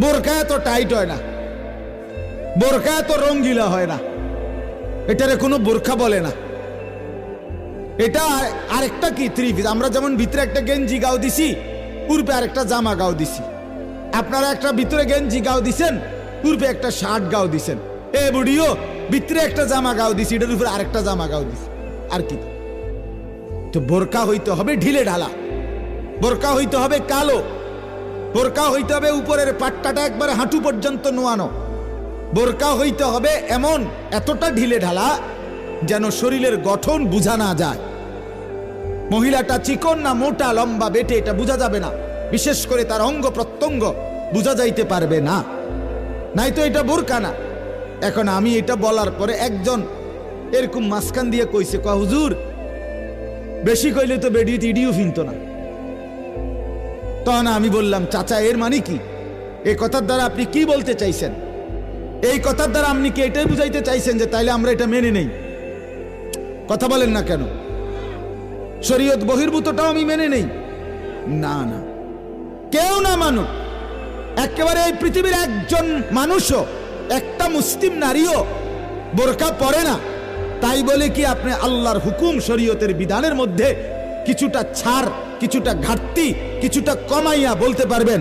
বোরকা এত টাইট হয় না। বোরকা এত রঙ্গিলা হয় না। এটারে কোনো বোরখা বলে না। এটা আরেকটা কি থ্রি পিস আমরা যেমন ভিতরে একটা গেঞ্জি গাও দিছি পূর্বে আরেকটা জামা গাও দিছি। আপনারা একটা ভিতরে গেঞ্জি গাও দিছেন পূর্বে একটা শার্ট গাও দিছেন। এ বুড়িও, ভিতরে একটা জামা গাও দিছি, এটার উপরে আরেকটা জামা গাও দিছি। আর কি? তো বোরকা হইতে হবে ঢিলে ঢালা। বোরকা হইতে হবে কালো। বোরকা হইতে হবে উপরের পাট্টাটা একবারে হাঁটু পর্যন্ত নোয়ানো। বোরকা হইতে হবে এমন এতটা ঢিলে ঢালা যেন শরীরের গঠন বোঝা না যায়। মহিলাটা চিকন না মোটা, লম্বা, বেটে, এটা বোঝা যাবে না। বিশেষ করে তার অঙ্গ প্রত্যঙ্গ বোঝা যাইতে পারবে না। নাই তো এটা বোরকা না। এখন আমি এটা বলার পরে একজন এরকম মাঝখান দিয়ে কইছে ক হুজুর, বেশি কইলে তো বেডিয়ে ইডিও ফিনতো না। তখন আমি বললাম, চাচা, এর মানে কি? এই কথার দ্বারা আপনি কি বলতে চাইছেন? এই কথার দ্বারা আপনি কি এটাই বুঝাইতে চাইছেন যে তাইলে আমরা এটা মেনে নেই? কথা বলেন না কেন? শরীয়ত বহির্ভূতটাও আমি মেনে নেই। না না। কেউ না মানুক। একেবারে এই পৃথিবীর একজন মানুষও, একটা মুসলিম নারীও বোরকা পরে না। তাই বলে কি আপনি আল্লাহর হুকুম শরীয়তের বিধানের মধ্যে কিছুটা ছাড় কিছুটা ঘাটতি কিছুটা কমাইয়া বলতে পারবেন।